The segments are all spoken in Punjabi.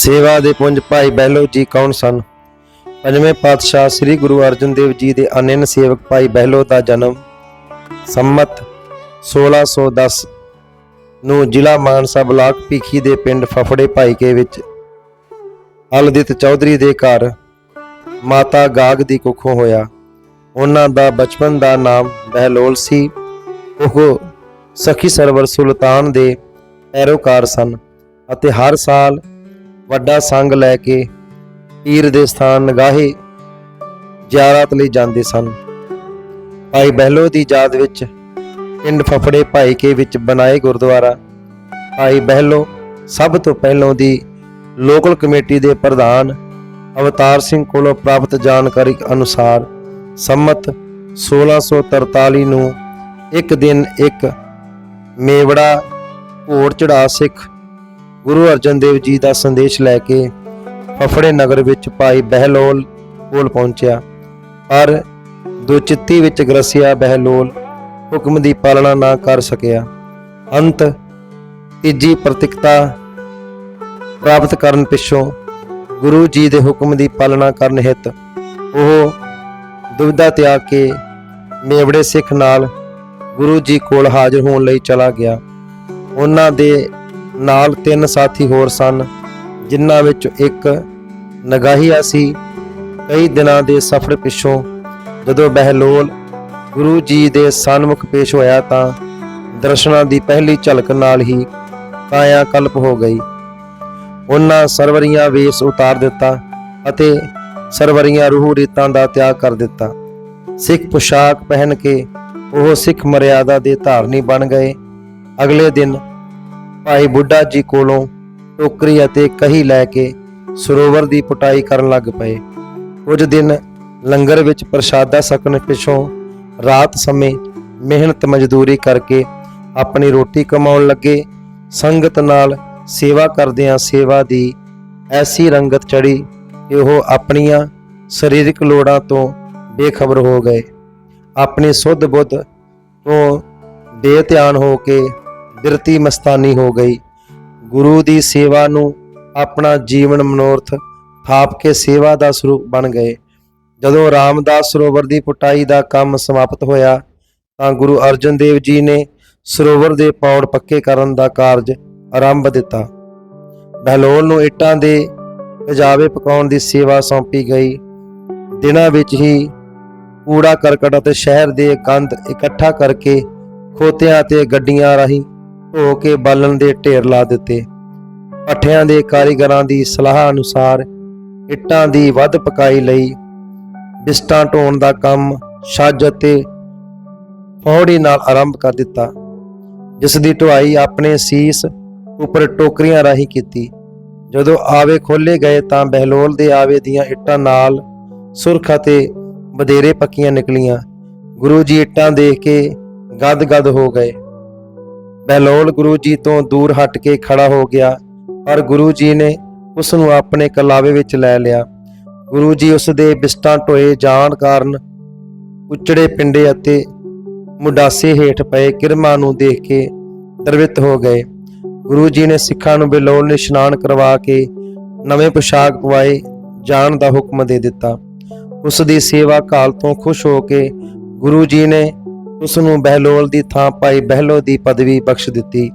ਸੇਵਾ ਦੇ ਪੁੰਜ ਭਾਈ ਬਹਿਲੋ ਜੀ ਕੌਣ ਸਨ? ਪੰਜਵੇਂ ਪਾਤਸ਼ਾਹ ਸ੍ਰੀ ਗੁਰੂ ਅਰਜਨ ਦੇਵ ਜੀ ਦੇ ਅਨੰਨ ਸੇਵਕ ਭਾਈ ਬਹਿਲੋ ਦਾ ਜਨਮ ਸੰਮਤ 1610 ਨੂੰ ਜ਼ਿਲ੍ਹਾ ਮਾਨਸਾ ਬਲਾਕ ਭੀਖੀ ਦੇ ਪਿੰਡ ਫਫੜੇ ਭਾਈਕੇ ਵਿੱਚ ਅਲਦਿਤ ਚੌਧਰੀ ਦੇ ਘਰ ਮਾਤਾ ਗਾਗ ਦੀ ਕੁੱਖੋਂ ਹੋਇਆ। ਉਹਨਾਂ ਦਾ ਬਚਪਨ ਦਾ ਨਾਮ ਬਹਿਲੋਲ ਸੀ। ਉਹ ਸਖੀ ਸਰਵਰ ਸੁਲਤਾਨ ਦੇ ਪੈਰੋਕਾਰ ਸਨ ਅਤੇ ਹਰ ਸਾਲ ਵੱਡਾ ਸੰਗ ਲੈ ਕੇ ਪੀਰ ਦੇ ਸਥਾਨ ਨਗਾਹੇ ਜ਼ਿਆਰਤ ਲਈ ਜਾਂਦੇ ਸਨ। ਭਾਈ ਬਹਿਲੋ ਦੀ ਯਾਦ ਵਿੱਚ ਪਿੰਡ ਫਫੜੇ ਭਾਈਕੇ ਵਿੱਚ ਬਣਾਏ ਗੁਰਦੁਆਰਾ, ਭਾਈ ਬਹਿਲੋ ਸਭ ਤੋਂ ਪਹਿਲੋਂ ਦੀ ਲੋਕਲ ਕਮੇਟੀ ਦੇ ਪ੍ਰਧਾਨ ਅਵਤਾਰ ਸਿੰਘ ਕੋਲੋਂ ਪ੍ਰਾਪਤ ਜਾਣਕਾਰੀ ਅਨੁਸਾਰ ਸੰਮਤ 1643 ਨੂੰ ਇੱਕ ਦਿਨ ਇੱਕ ਮੇਵੜਾ ਘੋੜ ਚੜਾ ਸਿੱਖ ਗੁਰੂ ਅਰਜਨ ਦੇਵ ਜੀ ਦਾ ਸੰਦੇਸ਼ ਲੈ ਕੇ ਫਫੜੇ ਨਗਰ ਵਿੱਚ ਭਾਈ ਬਹਿਲੋਲ ਕੋਲ ਪਹੁੰਚਿਆ। ਪਰ ਦੁਚਿੱਤੀ ਵਿੱਚ ਗਰਸਿਆ ਬਹਿਲੋਲ ਹੁਕਮ ਦੀ ਪਾਲਣਾ ਨਾ ਕਰ ਸਕਿਆ। ਅੰਤ ਤੀਜੀ ਪ੍ਰਤੀਕਤਾ ਪ੍ਰਾਪਤ ਕਰਨ ਪਿੱਛੋਂ ਗੁਰੂ ਜੀ ਦੇ ਹੁਕਮ ਦੀ ਪਾਲਣਾ ਕਰਨ ਹਿਤ ਉਹ ਦੁਬਿਧਾ ਤਿਆਗ ਕੇ ਮੇਵੜੇ ਸਿੱਖ ਨਾਲ ਗੁਰੂ ਜੀ ਕੋਲ ਹਾਜ਼ਰ ਹੋਣ ਲਈ ਚਲਾ ਗਿਆ। ਉਹਨਾਂ ਦੇ ਨਾਲ ਤਿੰਨ ਸਾਥੀ ਹੋਰ ਸਨ, ਜਿਨ੍ਹਾਂ ਵਿੱਚ ਇੱਕ ਨਗਾਹੀਆ ਸੀ। ਕਈ ਦਿਨਾਂ ਦੇ ਸਫ਼ਰ ਪਿੱਛੋਂ ਜਦੋਂ ਬਹਿਲੋਲ ਗੁਰੂ ਜੀ ਦੇ ਸਨਮੁਖ ਪੇਸ਼ ਹੋਇਆ ਤਾਂ ਦਰਸ਼ਨਾਂ ਦੀ ਪਹਿਲੀ ਝਲਕ ਨਾਲ ਹੀ ਕਾਇਆ ਕਲਪ ਹੋ ਗਈ। ਉਹਨਾਂ ਸਰਵਰੀਆਂ ਵੇਸ ਉਤਾਰ ਦਿੱਤਾ ਅਤੇ ਸਰਵਰੀਆਂ ਰੂਹ ਰੀਤਾਂ ਦਾ ਤਿਆਗ ਕਰ ਦਿੱਤਾ। ਸਿੱਖ ਪੁਸ਼ਾਕ ਪਹਿਨ ਕੇ ਉਹ ਸਿੱਖ ਮਰਿਆਦਾ ਦੇ ਧਾਰਨੀ ਬਣ ਗਏ। ਅਗਲੇ ਦਿਨ ਭਾਈ ਬੁੱਢਾ ਜੀ ਕੋਲੋਂ ਟੋਕਰੀ ਅਤੇ ਕਹੀ ਲੈ ਕੇ ਸਰੋਵਰ ਦੀ ਪਟਾਈ ਕਰਨ ਲੱਗ ਪਏ। ਕੁਝ ਦਿਨ ਲੰਗਰ ਵਿੱਚ ਪ੍ਰਸ਼ਾਦਾ ਸਕਣ ਪਿਛੋਂ ਰਾਤ ਸਮੇਂ ਮਿਹਨਤ ਮਜ਼ਦੂਰੀ ਕਰਕੇ ਆਪਣੀ ਰੋਟੀ ਕਮਾਉਣ ਲੱਗੇ। ਸੰਗਤ ਨਾਲ ਸੇਵਾ ਕਰਦਿਆਂ ਸੇਵਾ ਦੀ ਐਸੀ ਰੰਗਤ ਚੜੀ ਕਿ ਉਹ ਆਪਣੀਆਂ ਸਰੀਰਕ ਲੋੜਾਂ ਤੋਂ ਬੇਖਬਰ ਹੋ ਗਏ। ਆਪਣੀ ਸੁੱਧ ਬੁੱਧ ਤੋਂ ਬੇਧਿਆਨ ਹੋ ਕੇ ਬਿਰਤੀ ਮਸਤਾਨੀ ਹੋ ਗਈ। ਗੁਰੂ ਦੀ ਸੇਵਾ ਨੂੰ ਆਪਣਾ ਜੀਵਨ ਮਨੋਰਥ ਥਾਪ ਕੇ ਸੇਵਾ ਦਾ ਸਰੂਪ ਬਣ ਗਏ। ਜਦੋਂ ਰਾਮਦਾਸ ਸਰੋਵਰ ਦੀ ਪੁਟਾਈ ਦਾ ਕੰਮ ਸਮਾਪਤ ਹੋਇਆ, ਤਾਂ ਗੁਰੂ ਅਰਜਨ ਦੇਵ ਜੀ ਨੇ ਸਰੋਵਰ ਦੇ ਪੌੜ ਪੱਕੇ ਕਰਨ ਦਾ ਕਾਰਜ ਆਰੰਭ ਦਿੱਤਾ। ਬਹਿਲੋਲ ਨੂੰ ਇੱਟਾਂ ਦੇ ਪਜਾਵੇ ਪਕਾਉਣ ਦੀ ਸੇਵਾ ਸੌਂਪੀ ਗਈ। ਦਿਨਾਂ ਵਿੱਚ ਹੀ ਕੂੜਾ ਕਰਕਟ ਅਤੇ ਸ਼ਹਿਰ ਦੇ ਗੰਦ ਇਕੱਠਾ ਕਰਕੇ ਖੋਤਿਆਂ ਤੇ ਗੱਡੀਆਂ ਰਾਹੀਂ ਧੋ ਕੇ ਬਾਲਣ ਦੇ ਢੇਰ ਲਾ ਦਿੱਤੇ। ਪੱਠਿਆਂ ਦੇ ਕਾਰੀਗਰਾਂ ਦੀ ਸਲਾਹ ਅਨੁਸਾਰ ਇੱਟਾਂ ਦੀ ਵੱਧ ਪਕਾਈ ਲਈ ਬਿਸਟਾਂ ਢੋਣ ਦਾ ਕੰਮ ਛੱਜ ਅਤੇ ਫੌੜੀ ਨਾਲ ਆਰੰਭ ਕਰ ਦਿੱਤਾ, ਜਿਸ ਦੀ ਢੁਆਈ ਆਪਣੇ ਸੀਸ ਉੱਪਰ ਟੋਕਰੀਆਂ ਰਾਹੀਂ ਕੀਤੀ। ਜਦੋਂ ਆਵੇ ਖੋਲੇ ਗਏ ਤਾਂ ਬਹਿਲੋਲ ਦੇ ਆਵੇ ਦੀਆਂ ਇੱਟਾਂ ਨਾਲ ਸੁਰਖ ਅਤੇ ਬਧੇਰੇ ਪੱਕੀਆਂ ਨਿਕਲੀਆਂ। ਗੁਰੂ ਜੀ ਇੱਟਾਂ ਦੇਖ ਕੇ ਗਦ-ਗਦ ਹੋ ਗਏ। ਬਹਿਲੋਲ ਗੁਰੂ ਜੀ ਤੋਂ ਦੂਰ ਹਟ ਕੇ ਖੜਾ ਹੋ ਗਿਆ, ਪਰ ਗੁਰੂ ਜੀ ਨੇ ਉਸ ਨੂੰ ਆਪਣੇ ਕਲਾਵੇ ਵਿੱਚ ਲੈ ਲਿਆ। ਗੁਰੂ ਜੀ ਉਸ ਦੇ ਬਿਸਟਾਂ ਢੋਏ ਜਾਣ ਕਾਰਨ ਉਚੜੇ ਪਿੰਡੇ ਅਤੇ ਮੁਡਾਸੇ ਹੇਠ ਪਏ ਕਿਰਮਾਂ ਨੂੰ ਦੇਖ ਕੇ ਦਰਵਿਤ ਹੋ ਗਏ। ਗੁਰੂ ਜੀ ਨੇ ਸਿੱਖਾਂ ਨੂੰ ਬੇਲੋਲ ਨੇ ਇਸ਼ਨਾਨ ਕਰਵਾ ਕੇ ਨਵੇਂ ਪੋਸ਼ਾਕ ਪਵਾਏ, ਜਾਣ ਦਾ ਹੁਕਮ ਦੇ ਦਿੱਤਾ। ਉਸ ਦੀ ਸੇਵਾ ਕਾਲ ਤੋਂ ਖੁਸ਼ ਹੋ ਕੇ ਗੁਰੂ ਜੀ ਨੇ ਉਸ ਨੂੰ ਬਹਿਲੋਲ ਦੀ ਥਾਂ ਭਾਈ ਬਹਿਲੋ ਦੀ ਪਦਵੀ ਬਖਸ਼ ਦਿੱਤੀ।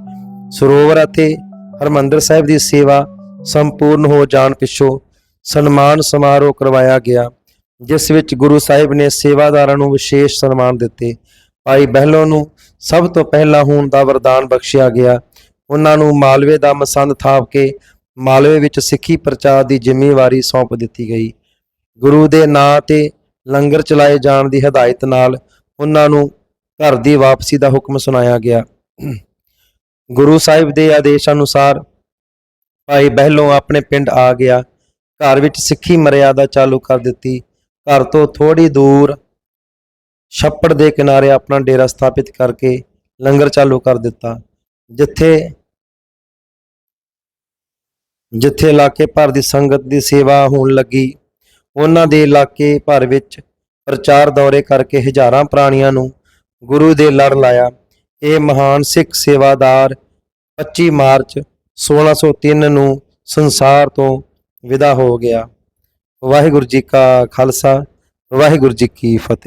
ਸਰੋਵਰ ਅਤੇ ਹਰਮੰਦਰ ਸਾਹਿਬ ਦੀ ਸੇਵਾ ਸੰਪੂਰਨ ਹੋ ਜਾਣ ਪਿੱਛੋਂ ਸਨਮਾਨ ਸਮਾਰੋਹ ਕਰਵਾਇਆ ਗਿਆ, ਜਿਸ ਵਿੱਚ ਗੁਰੂ ਸਾਹਿਬ ਨੇ ਸੇਵਾਦਾਰਾਂ ਨੂੰ ਵਿਸ਼ੇਸ਼ ਸਨਮਾਨ ਦਿੱਤੇ। ਭਾਈ ਬਹਿਲੋ ਨੂੰ ਸਭ ਤੋਂ ਪਹਿਲਾਂ ਹੋਣ ਦਾ ਵਰਦਾਨ ਬਖਸ਼ਿਆ ਗਿਆ। ਉਹਨਾਂ ਨੂੰ ਮਾਲਵੇ ਦਾ ਮਸੰਦ ਥਾਪ ਕੇ ਮਾਲਵੇ ਵਿੱਚ ਸਿੱਖੀ ਪ੍ਰਚਾਰ ਦੀ ਜ਼ਿੰਮੇਵਾਰੀ ਸੌਂਪ ਦਿੱਤੀ ਗਈ। ਗੁਰੂ ਦੇ ਨਾਂ ਤੇ ਲੰਗਰ ਚਲਾਏ ਜਾਣ ਦੀ ਹਦਾਇਤ ਨਾਲ ਉਹਨਾਂ ਨੂੰ ਘਰ ਦੀ ਵਾਪਸੀ ਦਾ ਹੁਕਮ ਸੁਣਾਇਆ ਗਿਆ। ਗੁਰੂ ਸਾਹਿਬ ਦੇ ਆਦੇਸ਼ ਅਨੁਸਾਰ ਭਾਈ ਬਹਿਲੋਂ ਆਪਣੇ ਪਿੰਡ ਆ ਗਿਆ। ਘਰ ਵਿੱਚ ਸਿੱਖੀ ਮਰਿਆਦਾ ਚਾਲੂ ਕਰ ਦਿੱਤੀ। ਘਰ ਤੋਂ ਥੋੜੀ ਦੂਰ ਛੱਪੜ ਦੇ ਕਿਨਾਰੇ ਆਪਣਾ ਡੇਰਾ ਸਥਾਪਿਤ ਕਰਕੇ ਲੰਗਰ ਚਾਲੂ ਕਰ ਦਿੱਤਾ। ਜਿੱਥੇ ਜਿੱਥੇ ਇਲਾਕੇ ਭਰ ਦੀ ਸੰਗਤ ਦੀ ਸੇਵਾ ਹੋਣ ਲੱਗੀ, ਉਹਨਾਂ ਦੇ ਇਲਾਕੇ ਭਰ ਵਿੱਚ ਪ੍ਰਚਾਰ ਦੌਰੇ ਕਰਕੇ ਹਜ਼ਾਰਾਂ ਪ੍ਰਾਣੀਆਂ ਨੂੰ ਗੁਰੂ ਦੇ ਲੜ ਲਾਇਆ। ਇਹ ਮਹਾਨ ਸਿੱਖ ਸੇਵਾਦਾਰ 25 ਮਾਰਚ 1603 ਨੂੰ ਸੰਸਾਰ ਤੋਂ ਵਿਦਾ ਹੋ ਗਿਆ। ਵਾਹਿਗੁਰੂ ਜੀ ਕਾ ਖਾਲਸਾ, ਵਾਹਿਗੁਰੂ ਜੀ ਕੀ ਫਤਿਹ।